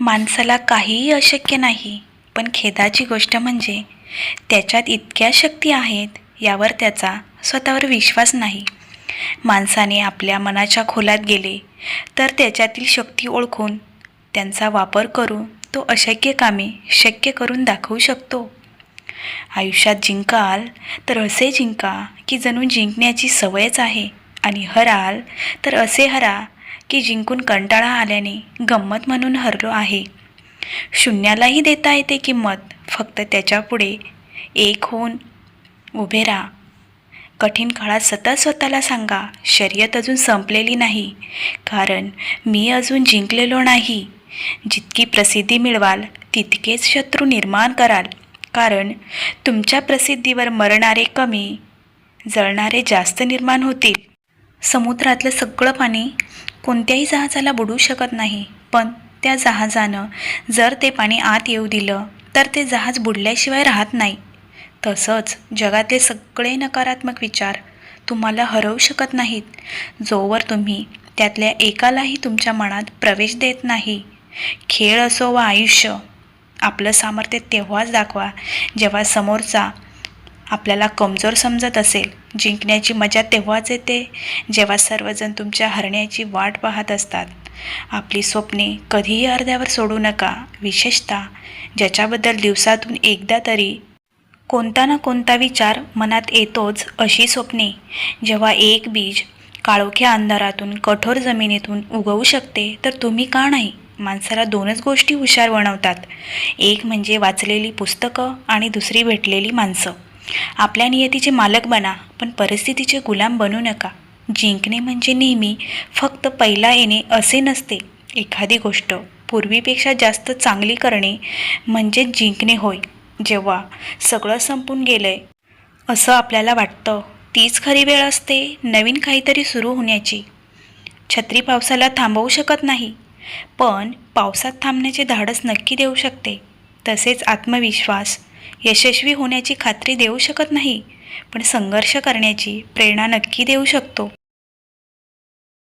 माणसाला काहीही अशक्य नाही. पण खेदाची गोष्ट म्हणजे त्याच्यात इतक्या शक्ती आहेत यावर त्याचा स्वतःवर विश्वास नाही. माणसाने आपल्या मनाच्या खोलात गेले तर त्याच्यातील शक्ती ओळखून त्यांचा वापर करून तो अशक्य कामे शक्य करून दाखवू शकतो. आयुष्यात जिंकाल तर असे जिंका की जणू जिंकण्याची सवयच आहे. आणि हराल तर असे हरा की जिंकून कंटाळा आल्याने गंमत म्हणून हरलो आहे. शून्यालाही देता येते किंमत फक्त त्याच्यापुढे एक होऊन उभे राहा. कठीण काळात सतत स्वतःला सांगा शर्यत अजून संपलेली नाही कारण मी अजून जिंकलेलो नाही. जितकी प्रसिद्धी मिळवाल तितकेच शत्रू निर्माण कराल कारण तुमच्या प्रसिद्धीवर मरणारे कमी जळणारे जास्त निर्माण होतील. समुद्रातलं सगळं पाणी कोणत्याही जहाजाला बुडू शकत नाही. पण त्या जहाजानं जर ते पाणी आत येऊ दिलं तर ते जहाज बुडल्याशिवाय राहत नाही. तसंच जगातले सगळे नकारात्मक विचार तुम्हाला हरवू शकत नाहीत. जोवर तुम्ही त्यातल्या एकालाही तुमच्या मनात प्रवेश देत नाही. खेळ असो वा आयुष्य आपलं सामर्थ्य तेव्हाच दाखवा जेव्हा समोरचा आपल्याला कमजोर समजत असेल जिंकण्याची मजा तेव्हाच येते जेव्हा सर्वजण तुमच्या हरण्याची वाट पाहत असतात. आपली स्वप्ने कधीही अर्ध्यावर सोडू नका विशेषतः ज्याच्याबद्दल दिवसातून एकदा तरी कोणता ना कोणता विचार मनात येतोच अशी स्वप्ने जेव्हा एक बीज काळोख्या अंधारातून कठोर जमिनीतून उगवू शकते तर तुम्ही का नाही? माणसाला दोनच गोष्टी हुशार बनवतात. एक म्हणजे वाचलेली पुस्तकं आणि दुसरी भेटलेली माणसं. आपल्या नियतीचे मालक बना पण परिस्थितीचे गुलाम बनू नका. जिंकणे म्हणजे नेहमी फक्त पहिला येणे असे नसते. एखादी गोष्ट पूर्वीपेक्षा जास्त चांगली करणे म्हणजे जिंकणे होय. जेव्हा सगळं संपून गेलंय असं आपल्याला वाटतं. तीच खरी वेळ असते नवीन काहीतरी सुरू होण्याची. छत्री पावसाला थांबवू शकत नाही पण पावसात थांबण्याचे धाडस नक्की देऊ शकते. तसेच आत्मविश्वास यशस्वी होण्याची खात्री देऊ शकत नाही. पण संघर्ष करण्याची प्रेरणा नक्की देऊ शकतो.